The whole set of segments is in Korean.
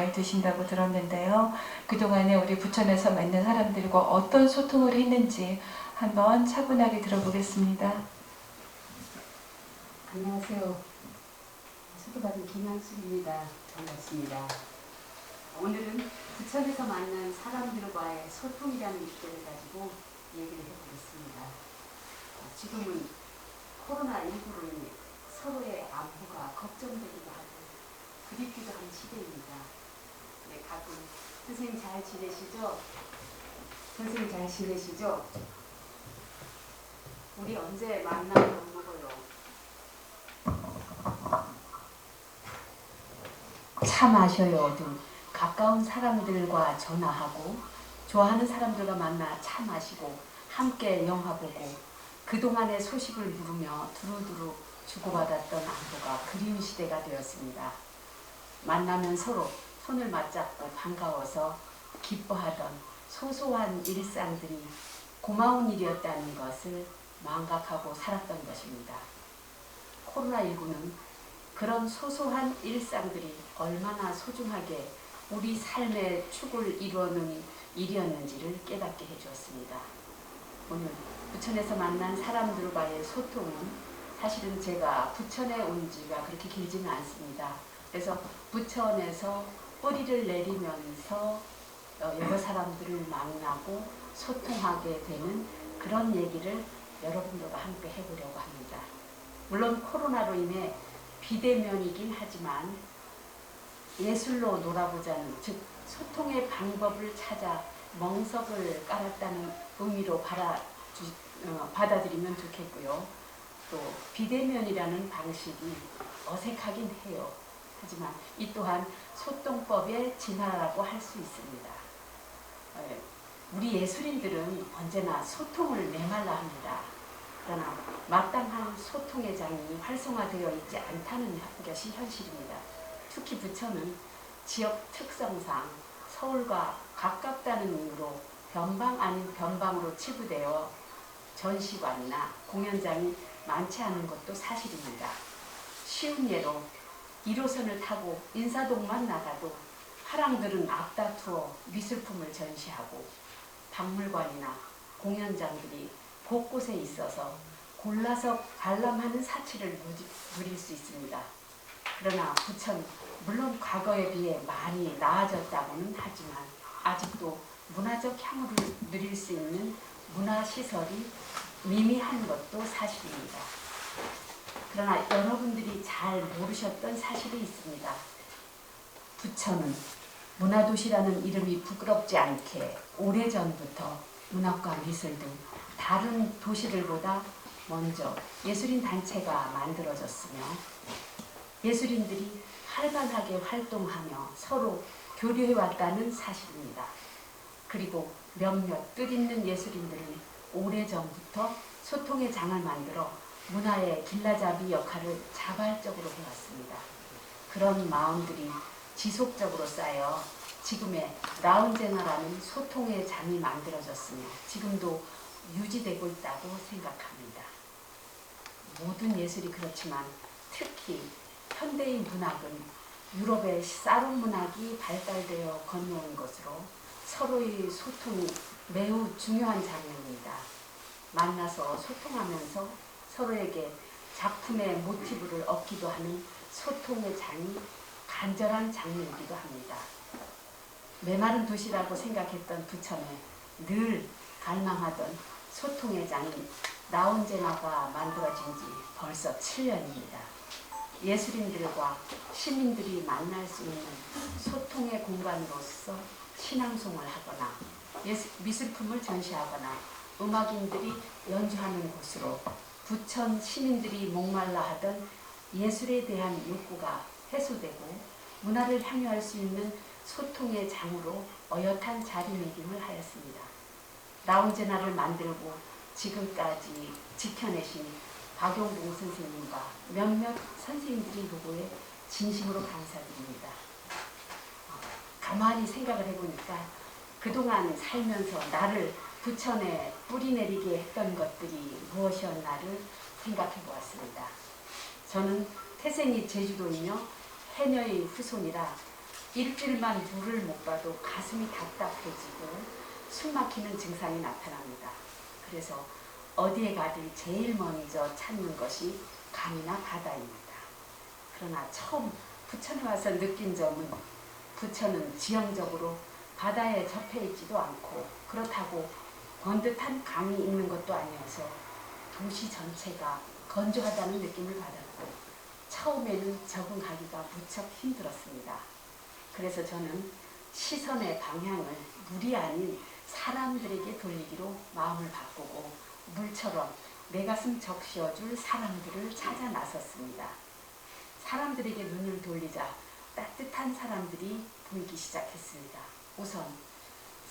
많이 드신다고 들었는데요. 그동안에 우리 부천에서 만난 사람들과 어떤 소통을 했는지 한번 차분하게 들어보겠습니다. 안녕하세요. 수도받은 김양숙입니다. 반갑습니다. 오늘은 부천에서 만난 사람들과의 소통이라는 주제를 가지고 얘기를 해보겠습니다. 어, 지금은 코로나19로 인해 서로의 안부가 걱정되기도 하고 그립기도 한 시대입니다. 네, 가끔 선생님 잘 지내시죠? 선생님 잘 지내시죠? 우리 언제 만나면 안 먹어요? 차 마셔요 등 가까운 사람들과 전화하고 좋아하는 사람들과 만나 차 마시고 함께 영화 보고 그동안의 소식을 물으며 두루두루 주고받았던 안부가 그리운 시대가 되었습니다. 만나면 서로 손을 맞잡고 반가워서 기뻐하던 소소한 일상들이 고마운 일이었다는 것을 망각하고 살았던 것입니다. 코로나19는 그런 소소한 일상들이 얼마나 소중하게 우리 삶의 축을 이루는 일이었는지를 깨닫게 해주었습니다. 오늘 부천에서 만난 사람들과의 소통은 사실은 제가 부천에 온 지가 그렇게 길지는 않습니다. 그래서 부천에서 뿌리를 내리면서 어, 여러 사람들을 만나고 소통하게 되는 그런 얘기를 여러분들과 함께 해보려고 합니다. 물론 코로나로 인해 비대면이긴 하지만 예술로 놀아보자는 즉 소통의 방법을 찾아 멍석을 깔았다는 의미로 받아, 주, 어, 받아들이면 좋겠고요. 또 비대면이라는 방식이 어색하긴 해요. 하지만 이 또한 소통법의 진화라고 할 수 있습니다. 에, 우리 예술인들은 언제나 소통을 메말라 합니다. 그러나 마땅한 소통의 장이 활성화되어 있지 않다는 것이 현실입니다. 특히 부천은 지역 특성상 서울과 가깝다는 이유로 변방 아닌 변방으로 치부되어 전시관이나 공연장이 많지 않은 것도 사실입니다. 쉬운 예로 1호선을 타고 인사동만 나가도 화랑들은 앞다투어 미술품을 전시하고 박물관이나 공연장들이 곳곳에 있어서 골라서 관람하는 사치를 누릴 수 있습니다. 그러나 부천 물론 과거에 비해 많이 나아졌다고는 하지만 아직도 문화적 향후를 누릴 수 있는 문화시설이 미미한 것도 사실입니다. 그러나 여러분들이 잘 모르셨던 사실이 있습니다. 부천은 문화도시라는 이름이 부끄럽지 않게 오래전부터 문학과 미술 등 다른 도시들보다 먼저 예술인 단체가 만들어졌으며 예술인들이 활발하게 활동하며 서로 교류해 왔다는 사실입니다. 그리고 몇몇 뜻 있는 예술인들은 오래전부터 소통의 장을 만들어 문화의 길라잡이 역할을 자발적으로 해왔습니다. 그런 마음들이 지속적으로 쌓여 지금의 라운제나라는 소통의 장이 만들어졌으며 지금도 유지되고 있다고 생각합니다. 모든 예술이 그렇지만 특히 현대의 문학은 유럽의 사론 문학이 발달되어 건너온 것으로 서로의 소통이 매우 중요한 장면입니다. 만나서 소통하면서 서로에게 작품의 모티브를 얻기도 하는 소통의 장이 간절한 장면이기도 합니다. 메마른 도시라고 생각했던 부천에 늘 갈망하던 소통의 장이 나온제나가 만들어진 지 벌써 7년입니다. 예술인들과 시민들이 만날 수 있는 소통의 공간으로서 신앙송을 하거나 예수, 미술품을 전시하거나 음악인들이 연주하는 곳으로 부천 시민들이 목말라 하던 예술에 대한 욕구가 해소되고 문화를 향유할 수 있는 소통의 장으로 어엿한 자리매김을 하였습니다. 라운제나를 만들고 지금까지 지켜내신 박용봉 선생님과 몇몇 선생님들이 요구에 진심으로 감사드립니다. 어, 가만히 생각을 해보니까 그동안 살면서 나를 부천에 뿌리 내리게 했던 것들이 무엇이었나를 생각해 보았습니다. 저는 태생이 제주도이며 해녀의 후손이라 일주일만 물을 못 봐도 가슴이 답답해지고 숨 막히는 증상이 나타납니다. 그래서 어디에 가든 제일 먼저 찾는 것이 강이나 바다입니다. 그러나 처음 부천에 와서 느낀 점은 부천은 지형적으로 바다에 접해 있지도 않고 그렇다고 번듯한 강이 있는 것도 아니어서 도시 전체가 건조하다는 느낌을 받았고 처음에는 적응하기가 무척 힘들었습니다. 그래서 저는 시선의 방향을 물이 아닌 사람들에게 돌리기로 마음을 바꾸고 물처럼 내 가슴 적셔줄 사람들을 찾아 나섰습니다. 사람들에게 눈을 돌리자 따뜻한 사람들이 보이기 시작했습니다. 우선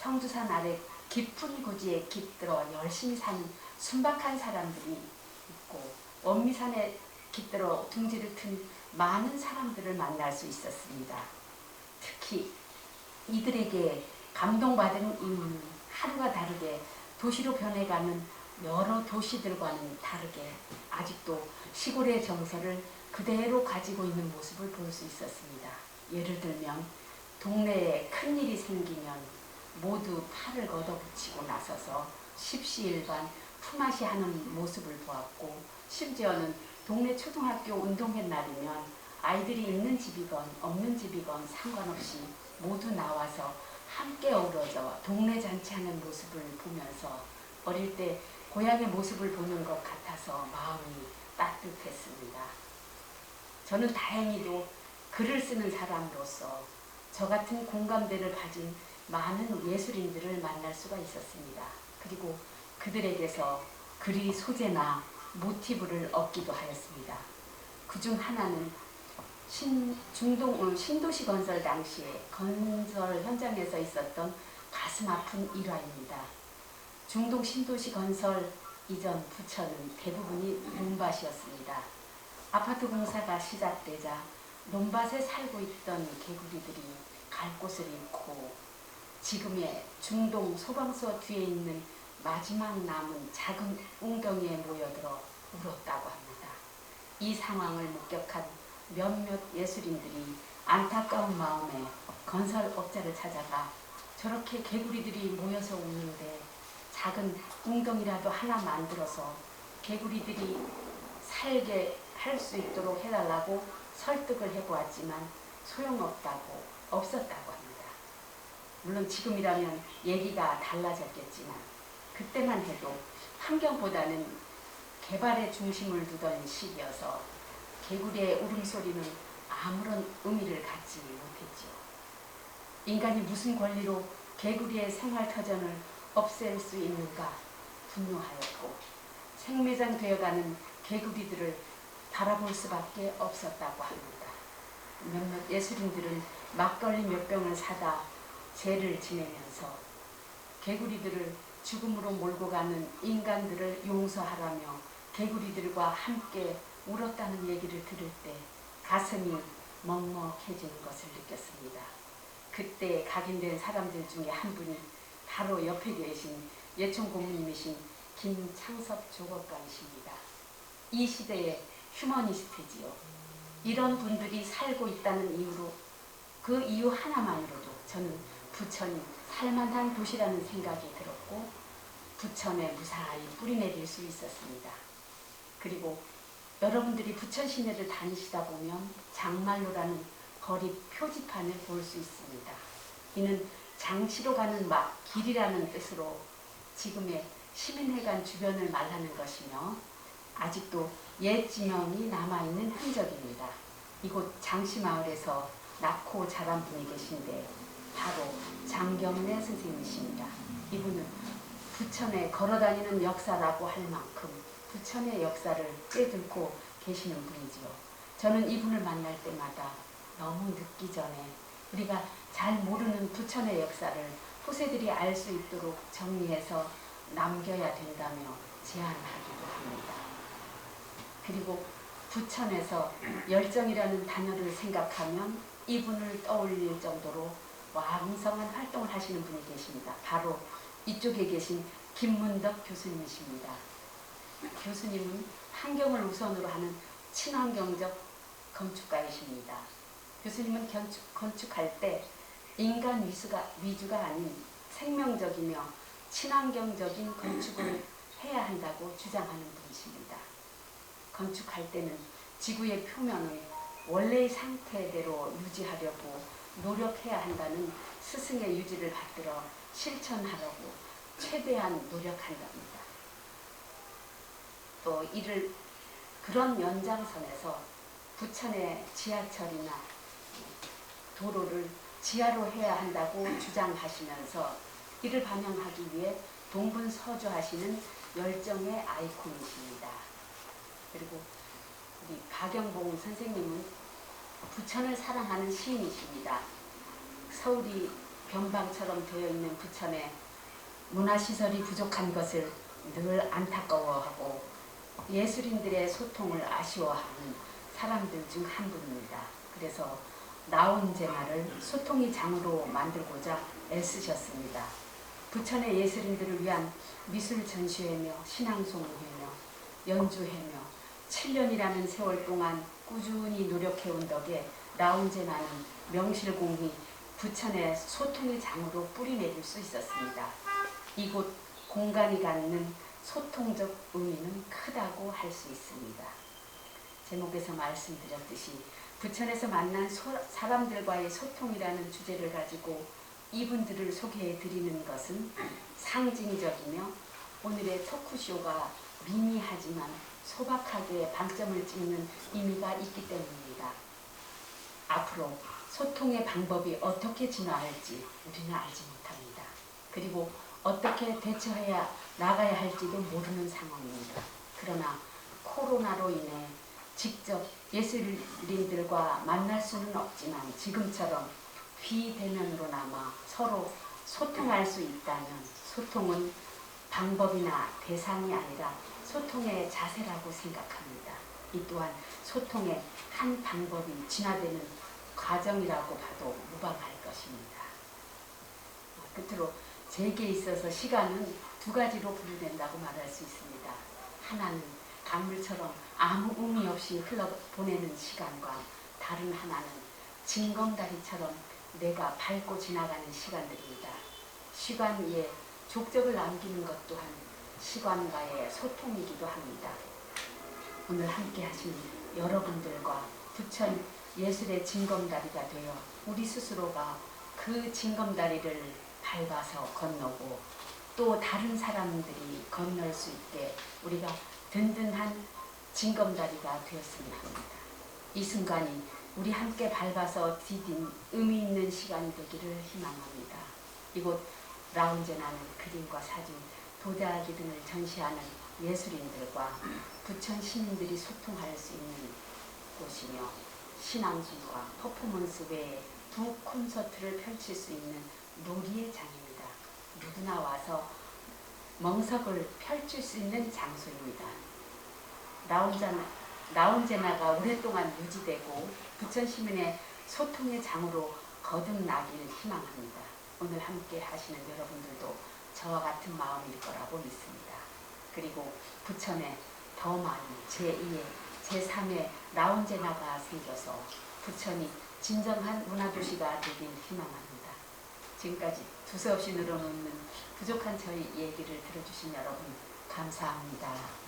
성주산 아래 깊은 고지에 깃들어 열심히 사는 순박한 사람들이 있고 원미산에 깃들어 둥지를 튼 많은 사람들을 만날 수 있었습니다. 특히 이들에게 감동받은 이유는 하루가 다르게 도시로 변해가는 여러 도시들과는 다르게 아직도 시골의 정서를 그대로 가지고 있는 모습을 볼 수 있었습니다. 예를 들면 동네에 큰일이 생기면 모두 팔을 걷어붙이고 나서서 십시일반 품앗이 하는 모습을 보았고 심지어는 동네 초등학교 운동회 날이면 아이들이 있는 집이건 없는 집이건 상관없이 모두 나와서 함께 어우러져 동네 잔치하는 모습을 보면서 어릴 때 고향의 모습을 보는 것 같아서 마음이 따뜻했습니다. 저는 다행히도 글을 쓰는 사람으로서 저 같은 공감대를 가진 많은 예술인들을 만날 수가 있었습니다. 그리고 그들에게서 글이 소재나 모티브를 얻기도 하였습니다. 그 중 하나는 신, 중동, 어, 신도시 건설 당시에 건설 현장에서 있었던 가슴 아픈 일화입니다. 중동 신도시 건설 이전 부천은 대부분이 논밭이었습니다. 아파트 공사가 시작되자 논밭에 살고 있던 개구리들이 갈 곳을 잃고 지금의 중동 소방서 뒤에 있는 마지막 남은 작은 웅덩이에 모여들어 울었다고 합니다. 이 상황을 목격한 몇몇 예술인들이 안타까운 마음에 건설업자를 찾아가 저렇게 개구리들이 모여서 우는데 작은 웅덩이라도 하나 만들어서 개구리들이 살게 할 수 있도록 해달라고 설득을 해보았지만 소용없다고 없었다고 합니다. 물론 지금이라면 얘기가 달라졌겠지만 그때만 해도 환경보다는 개발의 중심을 두던 시기여서 개구리의 울음소리는 아무런 의미를 갖지 못했지요. 인간이 무슨 권리로 개구리의 생활터전을 없앨 수 있는가 분노하였고 생매장 되어가는 개구리들을 바라볼 수밖에 없었다고 합니다. 몇몇 예술인들은 막걸리 몇 병을 사다 죄를 지내면서 개구리들을 죽음으로 몰고 가는 인간들을 용서하라며 개구리들과 함께 울었다는 얘기를 들을 때 가슴이 먹먹해지는 것을 느꼈습니다. 그때 각인된 사람들 중에 한 분이 바로 옆에 계신 예총 고문님이신 김창섭 조각가이십니다. 이 시대의 휴머니스트지요. 이런 분들이 살고 있다는 이유로 그 이유 하나만으로도 저는 부천이 살만한 도시라는 생각이 들었고 부천에 무사히 뿌리내릴 수 있었습니다. 그리고 여러분들이 부천 시내를 다니시다 보면 장말로라는 거리 표지판을 볼 수 있습니다. 이는 장치로 가는 막 길이라는 뜻으로 지금의 시민회관 주변을 말하는 것이며 아직도 옛 지명이 남아있는 흔적입니다. 이곳 장시마을에서 낳고 자란 분이 계신데 바로 장경래 선생님이십니다. 이분은 부천에 걸어다니는 역사라고 할 만큼 부천의 역사를 꿰뚫고 계시는 분이지요. 저는 이분을 만날 때마다 너무 늦기 전에 우리가 잘 모르는 부천의 역사를 후세들이 알 수 있도록 정리해서 남겨야 된다며 제안하기도 합니다. 그리고 부천에서 열정이라는 단어를 생각하면 이분을 떠올릴 정도로 왕성한 활동을 하시는 분이 계십니다. 바로 이쪽에 계신 김문덕 교수님이십니다. 교수님은 환경을 우선으로 하는 친환경적 건축가이십니다. 교수님은 건축, 건축할 때 인간 위주가, 위주가 아닌 생명적이며 친환경적인 건축을 해야 한다고 주장하는 분이십니다. 건축할 때는 지구의 표면을 원래의 상태대로 유지하려고 노력해야 한다는 스승의 유지를 받들어 실천하려고 최대한 노력한답니다. 또 이를 그런 연장선에서 부천의 지하철이나 도로를 지하로 해야 한다고 주장하시면서 이를 반영하기 위해 동분서주하시는 열정의 아이콘이십니다. 그리고 우리 박영봉 선생님은 부천을 사랑하는 시인이십니다. 서울이 변방처럼 되어 있는 부천에 문화시설이 부족한 것을 늘 안타까워하고 예술인들의 소통을 아쉬워하는 사람들 중 한 분입니다. 그래서 나온 제마를 소통의 장으로 만들고자 애쓰셨습니다. 부천의 예술인들을 위한 미술 전시회며 신앙송회며 연주회며 7년이라는 세월 동안 꾸준히 노력해온 덕에 나온 제마는 명실공히 부천의 소통의 장으로 뿌리내릴 수 있었습니다. 이곳 공간이 갖는 소통적 의미는 크다고 할 수 있습니다. 제목에서 말씀드렸듯이 부천에서 만난 소- 사람들과의 소통이라는 주제를 가지고 이분들을 소개해 드리는 것은 상징적이며 오늘의 토크쇼가 미미하지만 소박하게 방점을 찍는 의미가 있기 때문입니다. 앞으로 소통의 방법이 어떻게 진화할지 우리는 알지 못합니다. 그리고 어떻게 대처해야 나가야 할지도 모르는 상황입니다. 그러나 코로나로 인해 직접 예술인들과 만날 수는 없지만 지금처럼 비대면으로나마 서로 소통할 수 있다면 소통은 방법이나 대상이 아니라 소통의 자세라고 생각합니다. 이 또한 소통의 한 방법이 진화되는 과정이라고 봐도 무방할 것입니다. 끝으로 제게 있어서 시간은 두 가지로 분류된다고 말할 수 있습니다. 하나는 강물처럼 아무 의미 없이 흘러 보내는 시간과 다른 하나는 징검다리처럼 내가 밟고 지나가는 시간들입니다. 시간 위에 족적을 남기는 것 또한 시간과의 소통이기도 합니다. 오늘 함께 하신 여러분들과 부천 예술의 징검다리가 되어 우리 스스로가 그 징검다리를 밟아서 건너고 또 다른 사람들이 건널 수 있게 우리가 든든한 징검다리가 되었으면 합니다. 이 순간이 우리 함께 밟아서 디딘 의미 있는 시간이 되기를 희망합니다. 이곳 라운제 나는 그림과 사진, 도자기 등을 전시하는 예술인들과 부천 시민들이 소통할 수 있는 곳이며 신앙순과 퍼포먼스 외에 두 콘서트를 펼칠 수 있는 놀이의 장입니다. 누구나 와서 멍석을 펼칠 수 있는 장소입니다. 라운제나, 라운제나가 오랫동안 유지되고 부천 시민의 소통의 장으로 거듭나기를 희망합니다. 오늘 함께 하시는 여러분들도 저와 같은 마음일 거라고 믿습니다. 그리고 부천에 더 많은 제2의 제3의 라운제나가 생겨서 부천이 진정한 문화도시가 되길 희망합니다. 지금까지 두서없이 늘어놓는 부족한 저희 얘기를 들어주신 여러분 감사합니다.